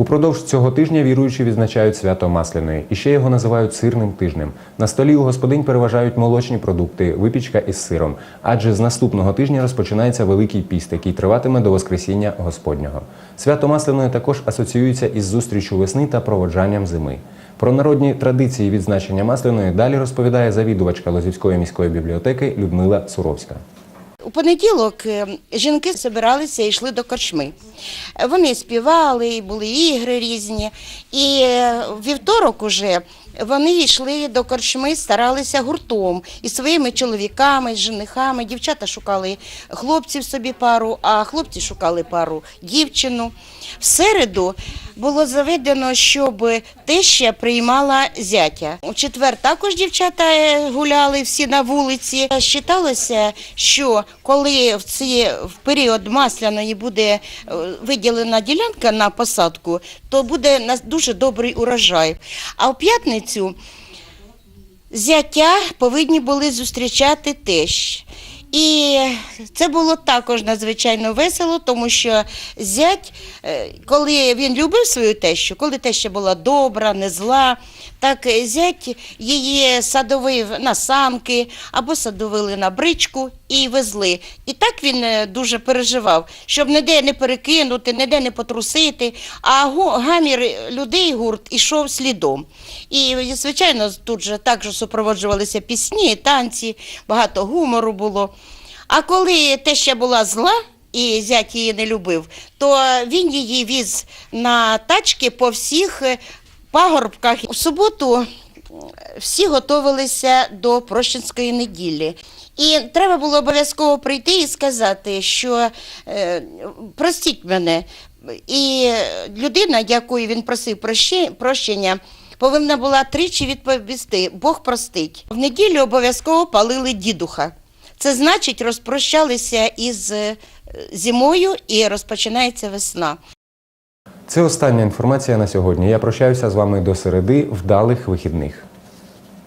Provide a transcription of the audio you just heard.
Упродовж цього тижня віруючі відзначають свято Масляної, і ще його називають сирним тижнем. На столі у господинь переважають молочні продукти, випічка із сиром. Адже з наступного тижня розпочинається Великий піст, який триватиме до Воскресіння Господнього. Свято Масляної також асоціюється із зустрічю весни та проводжанням зими. Про народні традиції відзначення Масляної далі розповідає завідувачка Лозівської міської бібліотеки Людмила Суровська. У понеділок е, жінки збиралися і йшли до корчми. Вони співали, були ігри різні. І е, вівторок уже вони йшли до корчми, старалися гуртом із своїми чоловіками, женихами. Дівчата шукали хлопців собі пару, а хлопці шукали пару дівчину. В середу було заведено, щоб теща приймала зятя. У четвер також дівчата е, гуляли всі на вулиці. Считалося, що коли в ці в період масляної буде е, виділена ділянка на посадку, то буде дуже добрий урожай. А в п'ятницю зятя повинні були зустрічати тещ. І це було також надзвичайно весело, тому що зять, е, коли він любив свою тещу, коли теща була добра, не зла, так зять її садовив на санки або садовили на бричку і везли. І так він е, дуже переживав, щоб ніде не перекинути, ніде не потрусити. А гамір людей гурт ішов слідом. І, звичайно, тут же також супроводжувалися пісні, танці, багато гумору було. А коли теща була зла і зять її не любив, то він її віз на тачки по всіх е, пагорбках. У суботу всі готувалися до Прощенської неділі. І треба було обов'язково прийти і сказати, що е, простіть мене. І людина, якої він просив прощення, повинна була тричі відповісти: Бог простить. В неділю обов'язково палили дідуха. Це значить, розпрощалися із е, зимою і розпочинається весна. Це остання інформація на сьогодні. Я прощаюся з вами до середи. Вдалих вихідних.